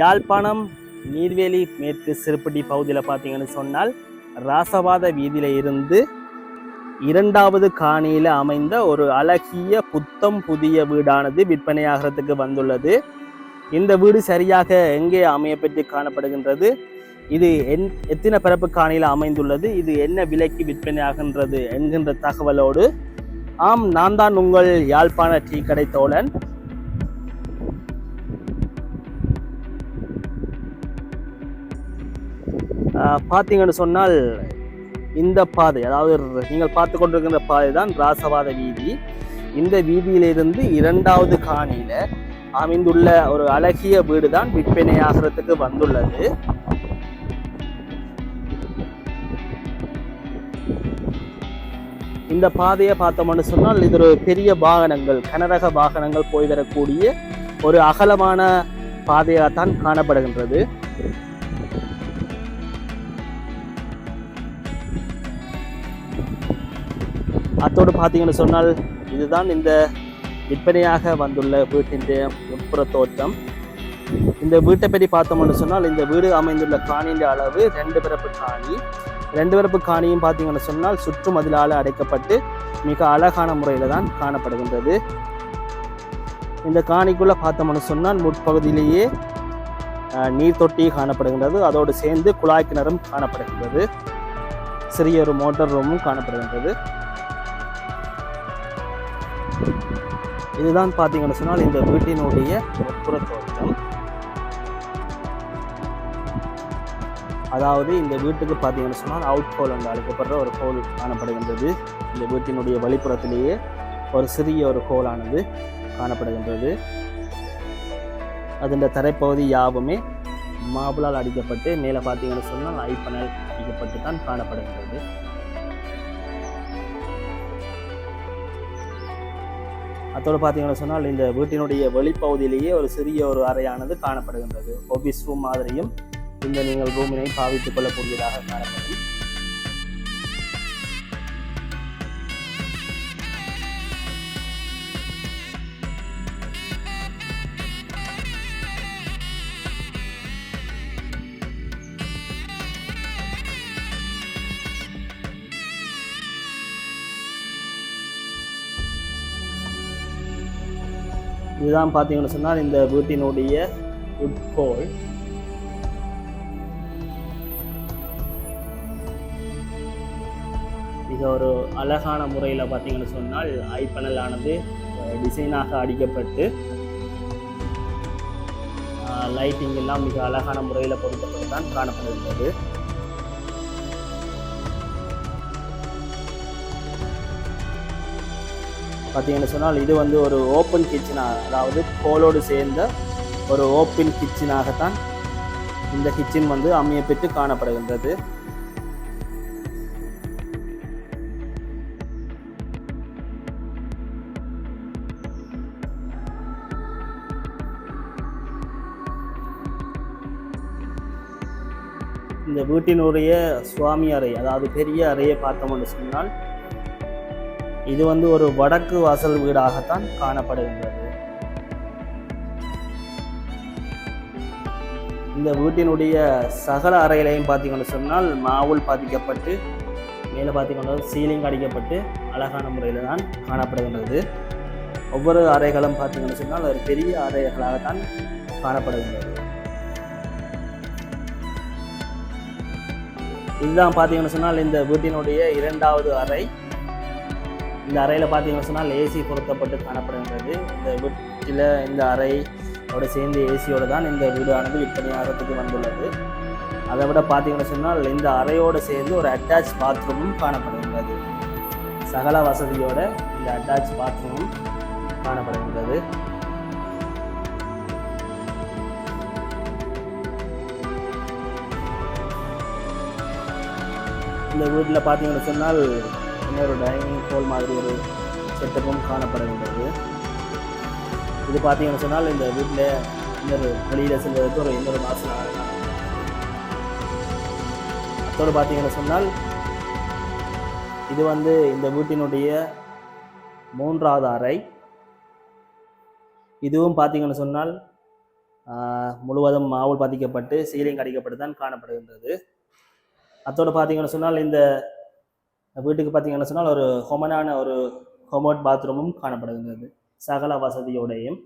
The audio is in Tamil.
யாழ்ப்பாணம் நீர்வேலி மேற்கு சிறுப்பட்டி பகுதியில் பார்த்தீங்கன்னு சொன்னால் ராசவாத வீதியில் இருந்து இரண்டாவது காணியில் அமைந்த ஒரு அழகிய புத்தம் புதிய வீடானது விற்பனையாகிறதுக்கு வந்துள்ளது. இந்த வீடு சரியாக எங்கே அமையப்பட்டு காணப்படுகின்றது? இது என் எத்தனை பிறப்பு காணியில் அமைந்துள்ளது? இது என்ன விலைக்கு விற்பனையாகின்றது? என்கின்ற தகவலோடு ஆம் நான் தான் உங்கள் யாழ்ப்பாண டீ கடை தோழன். பார்த்தீங்கன்னு சொன்னால் இந்த பாதை அதாவது நீங்கள் பார்த்து கொண்டிருக்கின்ற பாதை தான் ராசவாத வீதி. இந்த வீதியிலிருந்து இரண்டாவது காணியில் அமைந்துள்ள ஒரு அழகிய வீடு தான் விற்பனையாகிறதுக்கு வந்துள்ளது. இந்த பாதையை பார்த்தோம்னு சொன்னால் இது ஒரு பெரிய வாகனங்கள் கனரக வாகனங்கள் போய் வரக்கூடிய ஒரு அகலமான பாதையாகத்தான் காணப்படுகின்றது. அத்தோடு பார்த்தீங்கன்னு சொன்னால் இதுதான் இந்த விற்பனையாக வந்துள்ள வீட்டின் உட்புற தோற்றம். இந்த வீட்டை பற்றி பார்த்தோம்னு சொன்னால் இந்த வீடு அமைந்துள்ள காணியின் அளவு ரெண்டு பிறப்பு காணி. ரெண்டு பிறப்பு காணியும் பார்த்தீங்கன்னு சொன்னால் சுற்று மதிலால் அடைக்கப்பட்டு மிக அழகான முறையில் தான் காணப்படுகின்றது. இந்த காணிக்குள்ளே பார்த்தோம்னு சொன்னால் முற்பகுதியிலேயே நீர் தொட்டி காணப்படுகின்றது. அதோடு சேர்ந்து குழாய் கிணறும் காணப்படுகின்றது. சிறிய ஒரு மோட்டார் ரூமும் காணப்படுகின்றது. இதுதான் பார்த்தீங்கன்னு சொன்னால் இந்த வீட்டினுடைய உட்புற தோற்றம் அதாவது இந்த வீட்டுக்கு பார்த்தீங்கன்னு சொன்னால் அவுட் ஹோல் என்று அழைக்கப்படுற ஒரு ஹோல் காணப்படுகின்றது. இந்த வீட்டினுடைய வழிப்புறத்திலேயே ஒரு சிறிய ஒரு ஹோலானது காணப்படுகின்றது. அதன் தரைப்பகுதி யாவுமே மாபிளால் அடிக்கப்பட்டு மேலே பார்த்தீங்கன்னு சொன்னால் ஐப்பனல் அடிக்கப்பட்டு தான் காணப்படுகின்றது. அத்தோடு பார்த்தீங்கன்னு சொன்னால் இந்த வீட்டினுடைய வெளிப்பகுதியிலேயே ஒரு சிறிய ஒரு அறையானது காணப்படுகின்றது. ஆஃபீஸ் ரூம் மாதிரியும் இந்த நீங்கள் ரூமினை பாவித்துக் கொள்ளக்கூடியதாக காணப்படும். இதுதான் பார்த்தீங்கன்னு சொன்னால் இந்த வீட்டினுடைய உட்கோள். மிக ஒரு அழகான முறையில் பார்த்தீங்கன்னு சொன்னால் ஐப்பனலானது டிசைனாக அடிக்கப்பட்டு லைட்டிங் எல்லாம் மிக அழகான முறையில் பொருத்தப்பட்டு தான் காணப்படுகின்றது. பார்த்தீங்கன்னு சொன்னால் இது வந்து ஒரு ஓப்பன் கிச்சனாக அதாவது கோலோடு சேர்ந்த ஒரு ஓப்பன் கிச்சனாகத்தான் இந்த கிச்சன் வந்து அமையப்பெற்று காணப்படுகின்றது. இந்த வீட்டினுடைய சுவாமி அறை அதாவது பெரிய அறையை பார்த்தோம்னு சொன்னால் இது வந்து ஒரு வடக்கு வாசல் வீடாகத்தான் காணப்படுகின்றது. இந்த வீட்டினுடைய சகல அறைகளையும் பார்த்தீங்கன்னு சொன்னால் மாவுல் பாதிக்கப்பட்டு மேலே பார்த்தீங்கன்னா சீலிங் அடிக்கப்பட்டு அழகான முறையில் தான் காணப்படுகின்றது. ஒவ்வொரு அறைகளும் பார்த்தீங்கன்னு சொன்னால் ஒரு பெரிய அறைகளாகத்தான் காணப்படுகின்றது. இதுதான் பார்த்தீங்கன்னு சொன்னால் இந்த வீட்டினுடைய இரண்டாவது அறை. இந்த அறையில் பார்த்தீங்கன்னு சொன்னால் ஏசி பொருத்தப்பட்டு காணப்படுகின்றது. இந்த வீட்டில் இந்த அறையோட சேர்ந்து ஏசியோடு தான் இந்த வீடானது விற்பனையாகிறதுக்கு வந்துள்ளது. அதை விட பார்த்தீங்கன்னு சொன்னால் இந்த அறையோடு சேர்ந்து ஒரு அட்டாச் பாத்ரூமும் காணப்படுகின்றது. சகல வசதியோட இந்த அட்டாச் பாத்ரூமும் காணப்படுகின்றது. இந்த வீட்டில் பார்த்தீங்கன்னு சொன்னால் இன்னொரு டைனிங் ஹால் மாதிரி ஒரு செட்டப்பும் காணப்படுகின்றது. இது பார்த்தீங்கன்னு சொன்னால் இந்த வீட்டில் இன்னொரு வெளியில் செல்வதற்கு ஒரு இன்னொரு வாசல் அத்தோடு பார்த்தீங்கன்னு சொன்னால் இது வந்து இந்த வீட்டினுடைய மூன்றாவது அறை. இதுவும் பார்த்தீங்கன்னு சொன்னால் முழுவதும் மாவுல் பாதிக்கப்பட்டு சீலிங் அடிக்கப்பட்டு தான் காணப்படுகின்றது. அத்தோடு பார்த்தீங்கன்னு சொன்னால் இந்த வீட்டுக்கு பார்த்தீங்கன்னு சொன்னால் ஒரு ஹொமனான ஒரு ஹொமோட் பாத்ரூமும் காணப்படுகின்றது. சகல வசதியோடையும்.